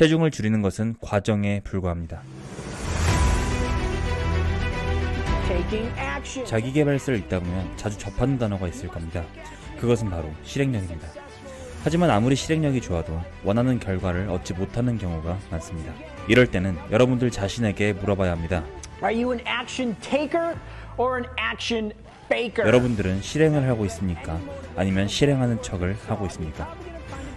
체중을 줄이는 것은 과정에 불과합니다. Action. 자기 개발서를 읽다 보면 자주 접하는 단어가 있을 겁니다. 그것은 바로 실행력입니다. 하지만 아무리 실행력이 좋아도 원하는 결과를 얻지 못하는 경우가 많습니다. 이럴 때는 여러분들 자신에게 물어봐야 합니다. 여러분들은 실행을 하고 있습니까? 아니면 실행하는 척을 하고 있습니까?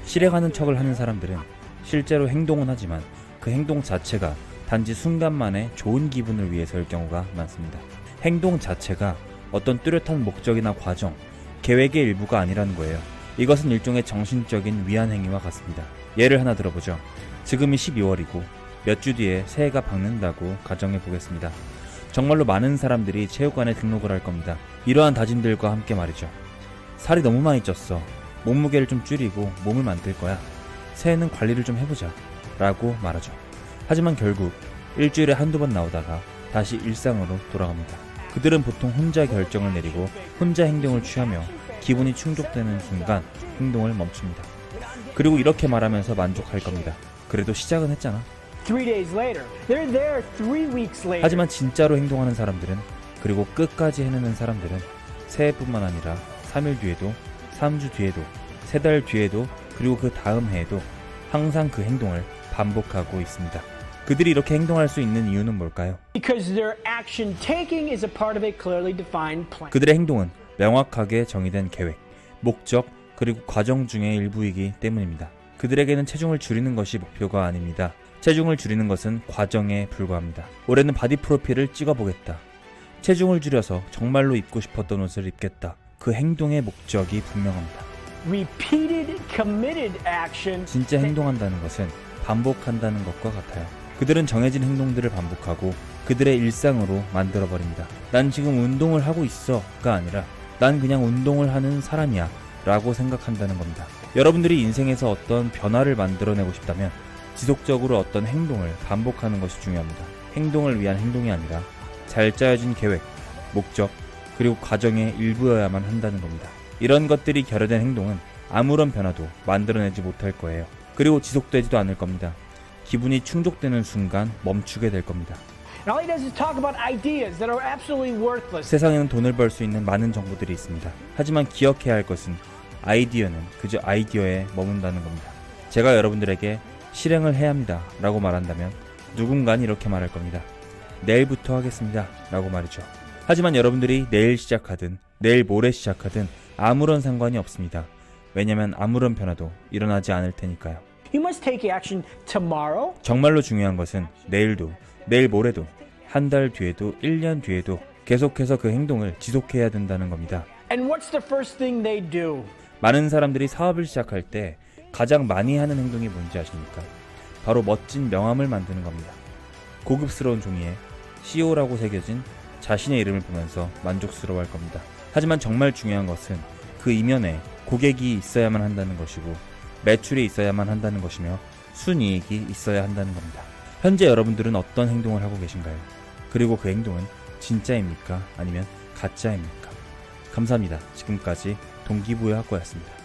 실행하는 척을 하는 사람들은 실제로 행동은 하지만 그 행동 자체가 단지 순간만의 좋은 기분을 위해서일 경우가 많습니다. 행동 자체가 어떤 뚜렷한 목적이나 과정, 계획의 일부가 아니라는 거예요. 이것은 일종의 정신적인 위안 행위와 같습니다. 예를 하나 들어보죠. 지금이 12월이고 몇 주 뒤에 새해가 밝는다고 가정해 보겠습니다. 정말로 많은 사람들이 체육관에 등록을 할 겁니다. 이러한 다짐들과 함께 말이죠. 살이 너무 많이 쪘어. 몸무게를 좀 줄이고 몸을 만들 거야. 새해는 관리를 좀 해보자. 라고 말하죠. 하지만 결국 일주일에 한두 번 나오다가 다시 일상으로 돌아갑니다. 그들은 보통 혼자 결정을 내리고 혼자 행동을 취하며 기분이 충족되는 순간 행동을 멈춥니다. 그리고 이렇게 말하면서 만족할 겁니다. 그래도 시작은 했잖아. 하지만 진짜로 행동하는 사람들은 그리고 끝까지 해내는 사람들은 새해뿐만 아니라 3일 뒤에도 3주 뒤에도 3달 뒤에도 그리고 그 다음 해에도 항상 그 행동을 반복하고 있습니다. 그들이 이렇게 행동할 수 있는 이유는 뭘까요? 그들의 행동은 명확하게 정의된 계획, 목적, 그리고 과정 중의 일부이기 때문입니다. 그들에게는 체중을 줄이는 것이 목표가 아닙니다. 체중을 줄이는 것은 과정에 불과합니다. 올해는 바디 프로필을 찍어보겠다. 체중을 줄여서 정말로 입고 싶었던 옷을 입겠다. 그 행동의 목적이 분명합니다. 진짜 행동한다는 것은 반복한다는 것과 같아요. 그들은 정해진 행동들을 반복하고 그들의 일상으로 만들어버립니다. 난 지금 운동을 하고 있어가 아니라 난 그냥 운동을 하는 사람이야 라고 생각한다는 겁니다. 여러분들이 인생에서 어떤 변화를 만들어내고 싶다면 지속적으로 어떤 행동을 반복하는 것이 중요합니다. 행동을 위한 행동이 아니라 잘 짜여진 계획, 목적, 그리고 과정의 일부여야만 한다는 겁니다. 이런 것들이 결여된 행동은 아무런 변화도 만들어내지 못할 거예요. 그리고 지속되지도 않을 겁니다. 기분이 충족되는 순간 멈추게 될 겁니다. 세상에는 돈을 벌 수 있는 많은 정보들이 있습니다. 하지만 기억해야 할 것은 아이디어는 그저 아이디어에 머문다는 겁니다. 제가 여러분들에게 실행을 해야 합니다. 라고 말한다면 누군가는 이렇게 말할 겁니다. 내일부터 하겠습니다. 라고 말이죠. 하지만 여러분들이 내일 시작하든 내일 모레 시작하든 아무런 상관이 없습니다. 왜냐면 아무런 변화도 일어나지 않을 테니까요. You must take action tomorrow, 정말로 중요한 것은 내일도, 내일 모레도, 한 달 뒤에도, 1년 뒤에도 계속해서 그 행동을 지속해야 된다는 겁니다. and what's the first thing they do? 많은 사람들이 사업을 시작할 때 가장 많이 하는 행동이 뭔지 아십니까? 바로 멋진 명함을 만드는 겁니다. 고급스러운 종이에 CEO라고 새겨진 자신의 이름을 보면서 만족스러워할 겁니다. 하지만 정말 중요한 것은 그 이면에 고객이 있어야만 한다는 것이고 매출이 있어야만 한다는 것이며 순이익이 있어야 한다는 겁니다. 현재 여러분들은 어떤 행동을 하고 계신가요? 그리고 그 행동은 진짜입니까? 아니면 가짜입니까? 감사합니다. 지금까지 동기부여 학과였습니다.